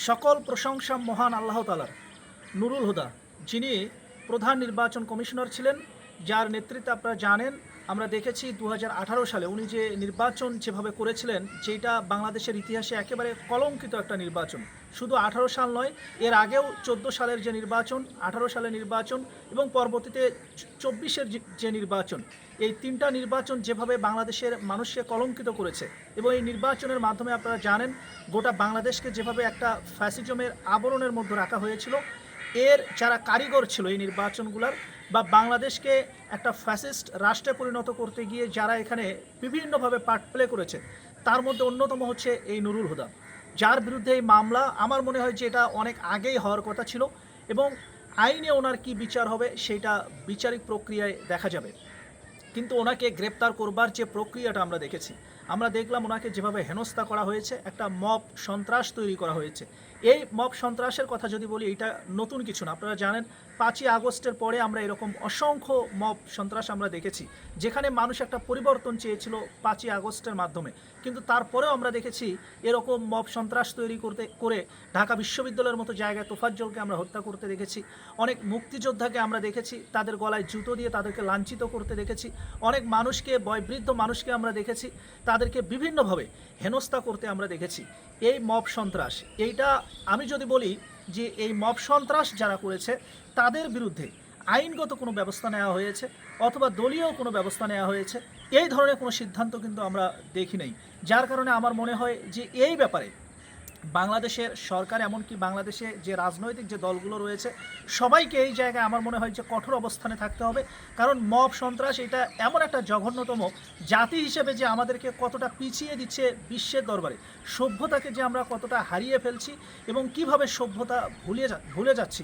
সকল প্রশংসা মহান আল্লাহ তালার নুরুল হুদা যিনি প্রধান নির্বাচন কমিশনার ছিলেন, যার নেতৃত্বে আপনারা জানেন, আমরা দেখেছি দু হাজার আঠারো সালে উনি যে নির্বাচন যেভাবে করেছিলেন, যেটা বাংলাদেশের ইতিহাসে একেবারে কলঙ্কিত একটা নির্বাচন। শুধু আঠারো সাল নয়, এর আগেও চোদ্দ সালের যে নির্বাচন, আঠারো সালের নির্বাচন এবং পরবর্তীতে চব্বিশের যে নির্বাচন, এই তিনটা নির্বাচন যেভাবে বাংলাদেশের মানুষকে কলঙ্কিত করেছে এবং এই নির্বাচনের মাধ্যমে আপনারা জানেন, গোটা বাংলাদেশকে যেভাবে একটা ফ্যাসিজমের আবরণের মধ্যে রাখা হয়েছিল এর যারা কারিগর ছিল এই নির্বাচনগুলোর বা বাংলাদেশকে একটা ফ্যাসিস্ট রাষ্ট্রে পরিণত করতে গিয়ে যারা এখানে বিভিন্নভাবে পার্ট প্লে করেছে, তার মধ্যে অন্যতম হচ্ছে এই নুরুল হুদা। যার বিরুদ্ধে এই মামলা, আমার মনে হয় যে এটা অনেক আগেই হওয়ার কথা ছিল এবং আইনে ওনার কি বিচার হবে সেটা বিচারিক প্রক্রিয়ায় দেখা যাবে। কিন্তু ওনাকে গ্রেপ্তার করবার যে প্রক্রিয়াটা আমরা দেখেছি আমরা দেখলাম ওনাকে যেভাবে হেনস্থা করা হয়েছে, একটা মব সন্ত্রাস তৈরি করা হয়েছে। এই মব সন্ত্রাসের কথা যদি বলি, এটা নতুন কিছু না। আপনারা জানেন, পাঁচই আগস্টের পরে আমরা এরকম অসংখ্য মব সন্ত্রাস আমরা দেখেছি, যেখানে মানুষ একটা পরিবর্তন চেয়েছিল পাঁচই আগস্টের মাধ্যমে। কিন্তু তারপরেও আমরা দেখেছি, এরকম মব সন্ত্রাস তৈরি করতে, করে ঢাকা বিশ্ববিদ্যালয়ের মতো জায়গায় তোফাজ্জলকে আমরা হত্যা করতে দেখেছি। অনেক মুক্তিযোদ্ধাকে আমরা দেখেছি, তাদের গলায় জুতো দিয়ে তাদেরকে লাঞ্ছিত করতে দেখেছি। অনেক মানুষকে, বয়বৃদ্ধ মানুষকে আমরা দেখেছি তাদেরকে বিভিন্নভাবে হেনস্থা করতে আমরা দেখেছি। এই মব সন্ত্রাস, এইটা আমি যদি বলি যে এই মব সন্ত্রাস যারা করেছে, তাদের বিরুদ্ধে আইনগত কোনো ব্যবস্থা নেওয়া হয়েছে অথবা দলীয় কোনো ব্যবস্থা নেওয়া হয়েছে, এই ধরনের কোনো সিদ্ধান্ত কিন্তু আমরা দেখি নাই। যার কারণে আমার মনে হয় যে এই ব্যাপারে বাংলাদেশের সরকার এমনকি বাংলাদেশে যে রাজনৈতিক যে দলগুলো রয়েছে, সবাইকে এই জায়গায় আমার মনে হয় যে কঠোর অবস্থানে থাকতে হবে। কারণ মব সন্ত্রাস এটা এমন একটা জঘন্যতম জাতি হিসেবে যে আমাদেরকে কতটা পিছিয়ে দিচ্ছে বিশ্বের দরবারে। সভ্যতাকে যে আমরা কতটা হারিয়ে ফেলছি এবং কীভাবে সভ্যতা ভুলে ভুলে যাচ্ছি,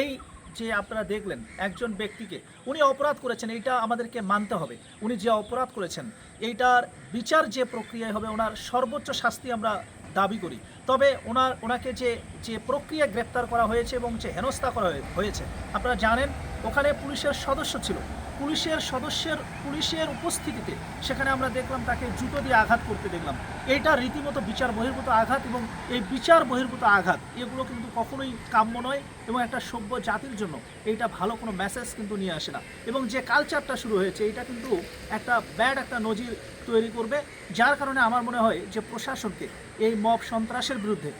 এই যে আপনারা দেখলেন একজন ব্যক্তিকে, উনি অপরাধ করেছেন, এইটা আমাদেরকে মানতে হবে। উনি যে অপরাধ করেছেন, এইটার বিচার যে প্রক্রিয়ায় হবে, ওনার সর্বোচ্চ শাস্তি আমরা দাবি করি। তবে ওনার, ওনাকে যে যে প্রক্রিয়া গ্রেপ্তার করা হয়েছে এবং যে হেনস্থা করা হয়ে- হয়েছে, আপনারা জানেন, ওখানে পুলিশের সদস্য ছিল। পুলিশের সদস্যের, পুলিশের উপস্থিতিতে সেখানে আমরা দেখলাম তাকে জুতো দিয়ে আঘাত করতে দেখলাম। এইটা রীতিমতো বিচার বহির্ভূত আঘাত এবং এই বিচার বহির্ভূত আঘাত, এগুলো কিন্তু কখনোই কাম্য নয় এবং একটা সভ্য জাতির জন্য এইটা ভালো কোনো মেসেজ কিন্তু নিয়ে আসে না। এবং যে কালচারটা শুরু হয়েছে এটা কিন্তু একটা ব্যাড একটা নজির তৈরি করবে, যার কারণে আমার মনে হয় যে প্রশাসনকে এই মব সন্ত্রাসের বিরুদ্ধে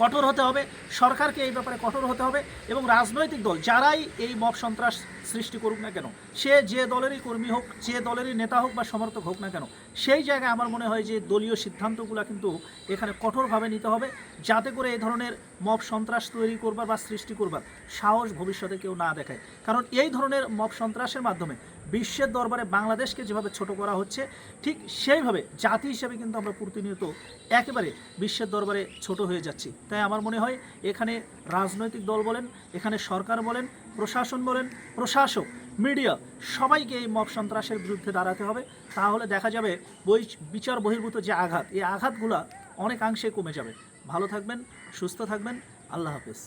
কঠোর হতে হবে, সরকারকে এই ব্যাপারে কঠোর হতে হবে এবং রাজনৈতিক দল, যারাই এই মব সন্ত্রাস সৃষ্টি করুক না কেন, সে যে দলেরই কর্মী হোক, যে দলেরই নেতা হোক বা সমর্থক হোক না কেন, সেই জায়গায় আমার মনে হয় যে দলীয় সিদ্ধান্তগুলো কিন্তু এখানে কঠোরভাবে নিতে হবে, যাতে করে এই ধরনের মব সন্ত্রাস তৈরি করবার বা সৃষ্টি করবার সাহস ভবিষ্যতে কেউ না দেখায়। কারণ এই ধরনের মব সন্ত্রাসের মাধ্যমে বিশ্বের দরবারে বাংলাদেশকে যেভাবে ছোট করা হচ্ছে, ঠিক সেইভাবে জাতি হিসেবে কিন্তু আমরা প্রতিনিয়ত একেবারে বিশ্বের দরবারে ছোট হয়ে যাচ্ছি। তাই আমার মনে হয় এখানে রাজনৈতিক দল বলেন, এখানে সরকার বলেন, প্রশাসন বলেন প্রশাসক, মিডিয়া সবাইকে এই মব সন্ত্রাসের বিরুদ্ধে দাঁড়াতে হবে। তাহলে দেখা যাবে বই বিচার বহির্ভূত যে আঘাত, এই আঘাতগুলা অনেকাংশে কমে যাবে। ভালো থাকবেন, সুস্থ থাকবেন। আল্লাহ হাফেজ।